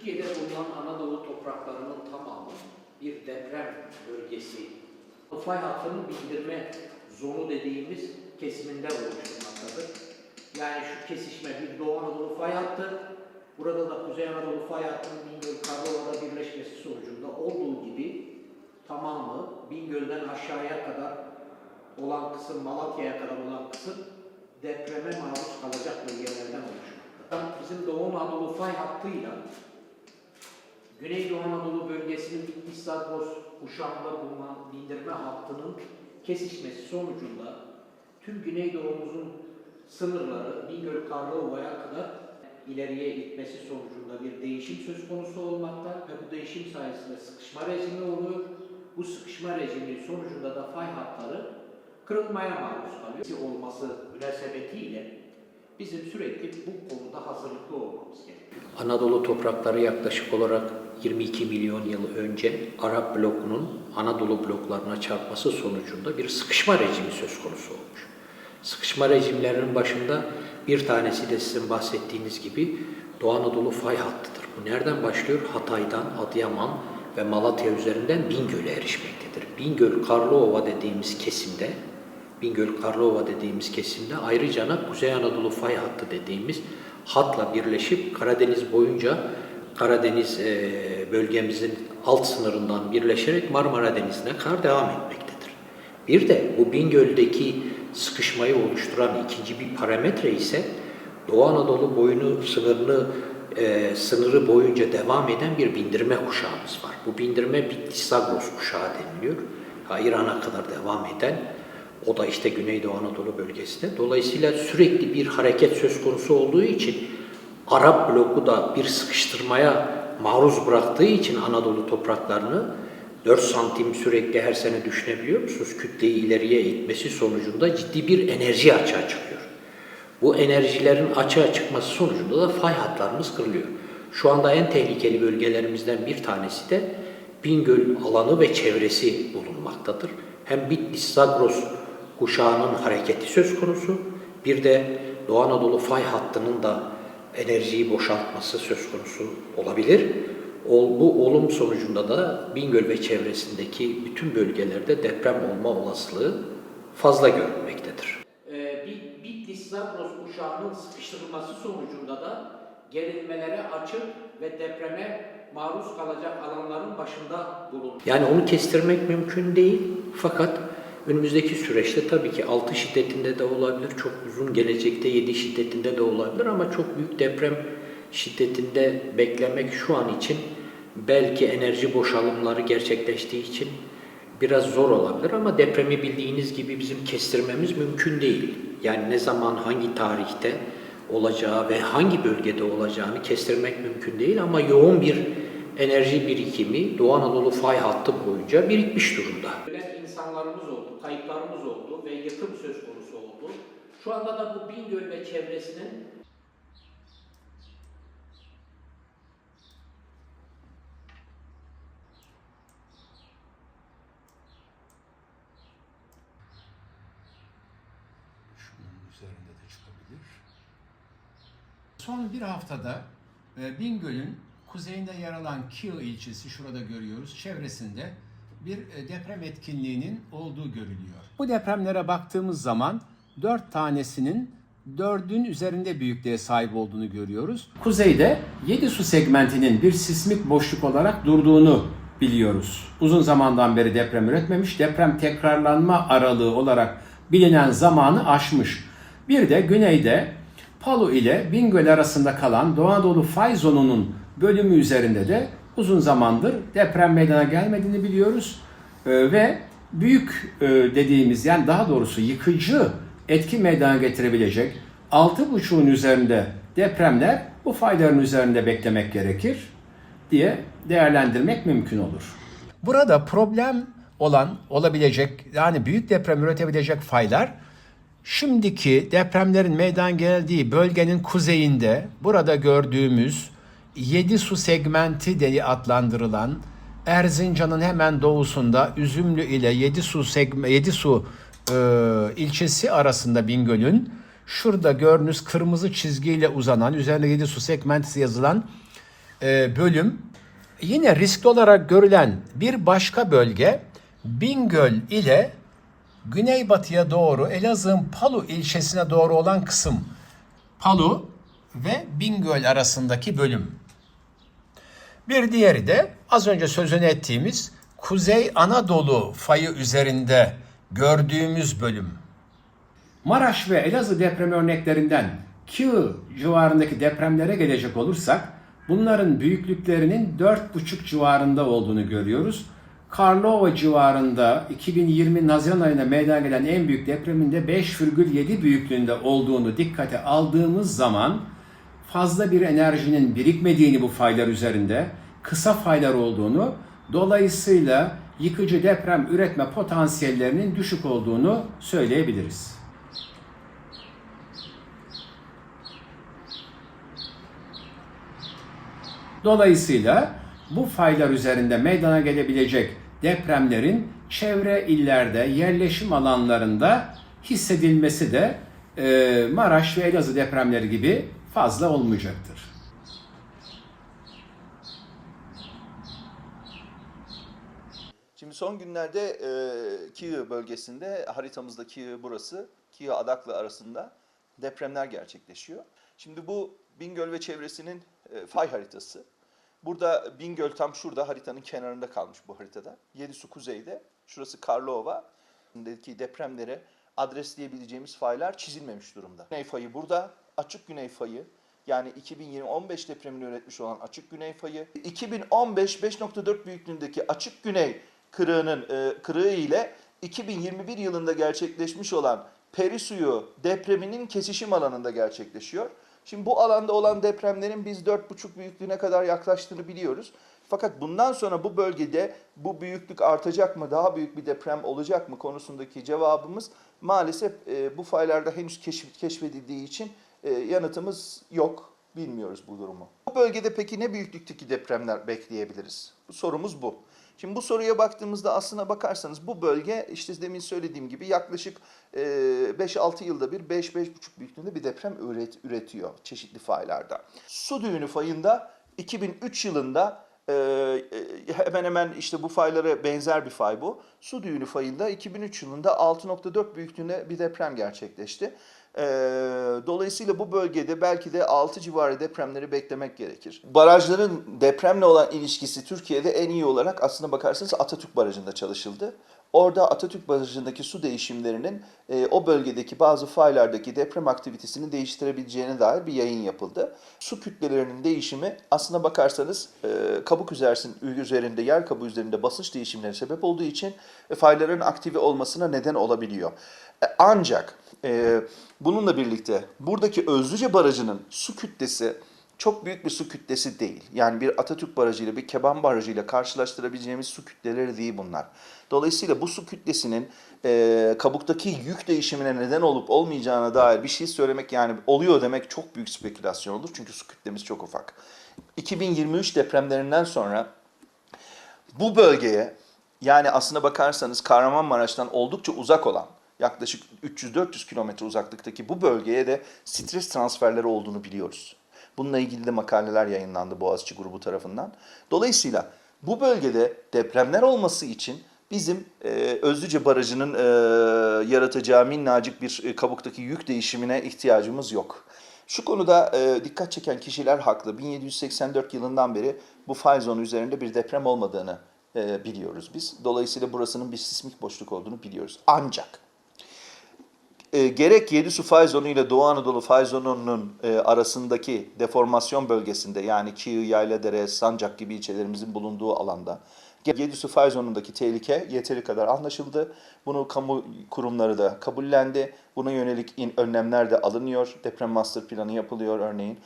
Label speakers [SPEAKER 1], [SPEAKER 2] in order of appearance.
[SPEAKER 1] Türkiye'de bulunan Anadolu topraklarının tamamı bir deprem bölgesi. Fay hattının bildirme zonu dediğimiz kesiminde oluşturmaktadır. Yani şu kesişme bir Doğu Anadolu fay hattı, burada da Kuzey Anadolu fay hattının Bingöl Karlova'da birleşmesi sonucunda olduğu gibi tamamı Bingöl'den aşağıya kadar olan kısım, Malatya'ya kadar olan kısım depreme maruz kalacak bölgelerden oluşmaktadır. Bizim Doğu Anadolu fay hattıyla Güneydoğu Anadolu bölgesinin Zagros kuşağında bulunan bindirme hattının kesişmesi sonucunda tüm Güneydoğumuzun sınırları Bingöl Karlova'ya kadar ileriye gitmesi sonucunda bir değişim söz konusu olmakta ve bu değişim sayesinde sıkışma rejimi oluyor. Bu sıkışma rejimi sonucunda da fay hatları kırılmaya maruz kalıyor. olması münasebetiyle bizim sürekli bu konuda hazırlıklı olmamız gerekiyor. Anadolu toprakları yaklaşık olarak 22 milyon yıl önce Arap blokunun Anadolu bloklarına çarpması sonucunda bir sıkışma rejimi söz konusu olmuş. Sıkışma rejimlerinin başında bir tanesi de sizin bahsettiğiniz gibi Doğu Anadolu fay hattıdır. Bu nereden başlıyor? Hatay'dan Adıyaman ve Malatya üzerinden Bingöl'e erişmektedir. Bingöl Karlıova dediğimiz kesimde Bingöl Karlova dediğimiz kesimde ayrıca da Kuzey Anadolu fay hattı dediğimiz hatla birleşip Karadeniz boyunca Karadeniz e, bölgemizin alt sınırından birleşerek Marmara Denizi'ne kadar devam etmektedir. Bir de bu Bingöl'deki sıkışmayı oluşturan ikinci bir parametre ise Doğu Anadolu boyunu sınırını e, sınırı boyunca devam eden bir bindirme kuşağımız var. Bu bindirme Bitlis-Zagros kuşağı deniliyor. İran'a kadar devam eden o da işte Güneydoğu Anadolu bölgesinde. Dolayısıyla sürekli bir hareket söz konusu olduğu için Arap bloku da bir sıkıştırmaya maruz bıraktığı için Anadolu topraklarını 4 santim sürekli her sene düşünebiliyor musunuz? Kütleyi ileriye itmesi sonucunda ciddi bir enerji açığa çıkıyor. Bu enerjilerin açığa çıkması sonucunda da fay hatlarımız kırılıyor. Şu anda en tehlikeli bölgelerimizden bir tanesi de Bingöl alanı ve çevresi bulunmaktadır. Hem Bitlis-Zagros kuşağının hareketi söz konusu, bir de Doğu Anadolu fay hattının da enerjiyi boşaltması söz konusu olabilir. Ol, bu olum sonucunda da Bingöl ve çevresindeki bütün bölgelerde deprem olma olasılığı fazla görülmektedir. Ee, Bitlis-Zagros kuşağının sıkıştırılması sonucunda da gerilmelere açık ve depreme maruz kalacak alanların başında bulunur. Yani onu kestirmek mümkün değil fakat önümüzdeki süreçte tabii ki 6 şiddetinde de olabilir, çok uzun gelecekte 7 şiddetinde de olabilir ama çok büyük deprem şiddetinde beklemek şu an için belki enerji boşalımları gerçekleştiği için biraz zor olabilir ama depremi bildiğiniz gibi bizim kestirmemiz mümkün değil. Yani ne zaman, hangi tarihte olacağı ve hangi bölgede olacağını kestirmek mümkün değil ama yoğun bir enerji birikimi Doğu Anadolu fay hattı boyunca birikmiş durumda. İnsanlarımız oldu, kayıplarımız oldu ve yıkım söz konusu oldu. Şu anda da bu Bingöl ve çevresinin
[SPEAKER 2] Şunun üzerinde de çıkabilir.
[SPEAKER 3] Son bir haftada e, Bingöl'ün kuzeyinde yer alan Kiyo ilçesi şurada görüyoruz. Çevresinde bir e, deprem etkinliğinin olduğu görülüyor. Bu depremlere baktığımız zaman dört tanesinin dördün üzerinde büyüklüğe sahip olduğunu görüyoruz. Kuzeyde 7 su segmentinin bir sismik boşluk olarak durduğunu biliyoruz. Uzun zamandan beri deprem üretmemiş, deprem tekrarlanma aralığı olarak bilinen zamanı aşmış. Bir de güneyde Palu ile Bingöl arasında kalan Doğu Anadolu fay zonunun bölümü üzerinde de uzun zamandır deprem meydana gelmediğini biliyoruz. Ee, ve büyük e, dediğimiz yani daha doğrusu yıkıcı etki meydana getirebilecek 6.5'un üzerinde depremler bu fayların üzerinde beklemek gerekir diye değerlendirmek mümkün olur. Burada problem olan olabilecek yani büyük deprem üretebilecek faylar Şimdiki depremlerin meydana geldiği bölgenin kuzeyinde burada gördüğümüz 7 su segmenti diye adlandırılan Erzincan'ın hemen doğusunda Üzümlü ile 7 su segme, 7 su e, ilçesi arasında Bingöl'ün şurada gördüğünüz kırmızı çizgiyle uzanan üzerinde 7 su segmentisi yazılan e, bölüm yine riskli olarak görülen bir başka bölge Bingöl ile güneybatıya doğru Elazığ'ın Palu ilçesine doğru olan kısım. Palu ve Bingöl arasındaki bölüm. Bir diğeri de az önce sözünü ettiğimiz Kuzey Anadolu fayı üzerinde gördüğümüz bölüm. Maraş ve Elazığ deprem örneklerinden Kığ civarındaki depremlere gelecek olursak bunların büyüklüklerinin 4,5 civarında olduğunu görüyoruz. Karlova civarında 2020 Haziran ayında meydana gelen en büyük depreminde 5,7 büyüklüğünde olduğunu dikkate aldığımız zaman fazla bir enerjinin birikmediğini bu faylar üzerinde, kısa faylar olduğunu, dolayısıyla yıkıcı deprem üretme potansiyellerinin düşük olduğunu söyleyebiliriz. Dolayısıyla bu faylar üzerinde meydana gelebilecek depremlerin çevre illerde, yerleşim alanlarında hissedilmesi de e, Maraş ve Elazığ depremleri gibi fazla olmayacaktır.
[SPEAKER 4] Şimdi son günlerde e, Kiğı bölgesinde haritamızda Kiğı burası, Kiğı Adaklı arasında depremler gerçekleşiyor. Şimdi bu Bingöl ve çevresinin e, fay haritası. Burada Bingöl tam şurada haritanın kenarında kalmış bu haritada. Yedisu kuzeyde, şurası Karlova. Deki depremlere adresleyebileceğimiz faylar çizilmemiş durumda. Güney fayı burada, açık güney fayı yani 2020-15 depremini üretmiş olan açık güney fayı. 2015 5.4 büyüklüğündeki açık güney kırığının e, kırığı ile 2021 yılında gerçekleşmiş olan Perisuyu depreminin kesişim alanında gerçekleşiyor. Şimdi bu alanda olan depremlerin biz 4.5 büyüklüğüne kadar yaklaştığını biliyoruz. Fakat bundan sonra bu bölgede bu büyüklük artacak mı, daha büyük bir deprem olacak mı konusundaki cevabımız maalesef e, bu faylarda henüz keşf- keşfedildiği için e, yanıtımız yok. Bilmiyoruz bu durumu. Bu bölgede peki ne büyüklükteki depremler bekleyebiliriz? Bu sorumuz bu. Şimdi bu soruya baktığımızda aslına bakarsanız bu bölge işte demin söylediğim gibi yaklaşık e, 5-6 yılda bir 5-5,5 büyüklüğünde bir deprem üret, üretiyor çeşitli faylarda. Su düğünü fayında 2003 yılında e, e, hemen hemen işte bu faylara benzer bir fay bu. Su düğünü fayında 2003 yılında 6.4 büyüklüğünde bir deprem gerçekleşti. E, dolayısıyla bu bölgede belki de 6 civarı depremleri beklemek gerekir. Barajların depremle olan ilişkisi Türkiye'de en iyi olarak aslına bakarsanız Atatürk Barajı'nda çalışıldı. Orada Atatürk Barajı'ndaki su değişimlerinin e, o bölgedeki bazı faylardaki deprem aktivitesini değiştirebileceğine dair bir yayın yapıldı. Su kütlelerinin değişimi aslına bakarsanız e, kabuk üzerinde, yer kabuğu üzerinde basınç değişimleri sebep olduğu için e, fayların aktive olmasına neden olabiliyor. E, ancak e, bununla birlikte buradaki Özlüce Barajı'nın su kütlesi çok büyük bir su kütlesi değil. Yani bir Atatürk Barajı ile bir Keban Barajı ile karşılaştırabileceğimiz su kütleleri değil bunlar. Dolayısıyla bu su kütlesinin e, kabuktaki yük değişimine neden olup olmayacağına dair bir şey söylemek yani oluyor demek çok büyük spekülasyon olur. Çünkü su kütlemiz çok ufak. 2023 depremlerinden sonra bu bölgeye yani aslına bakarsanız Kahramanmaraş'tan oldukça uzak olan yaklaşık 300-400 kilometre uzaklıktaki bu bölgeye de stres transferleri olduğunu biliyoruz. Bununla ilgili de makaleler yayınlandı Boğaziçi grubu tarafından. Dolayısıyla bu bölgede depremler olması için bizim e, Özlüce Barajı'nın e, yaratacağı minnacık bir e, kabuktaki yük değişimine ihtiyacımız yok. Şu konuda e, dikkat çeken kişiler haklı. 1784 yılından beri bu fay zonu üzerinde bir deprem olmadığını e, biliyoruz biz. Dolayısıyla burasının bir sismik boşluk olduğunu biliyoruz. Ancak e, gerek Yedisu zonu ile Doğu Anadolu fay zonunun e, arasındaki deformasyon bölgesinde yani Kiğı, Yayladere, Sancak gibi ilçelerimizin bulunduğu alanda Yedisu fay zonundaki tehlike yeteri kadar anlaşıldı. Bunu kamu kurumları da kabullendi. Buna yönelik in- önlemler de alınıyor. Deprem master planı yapılıyor örneğin.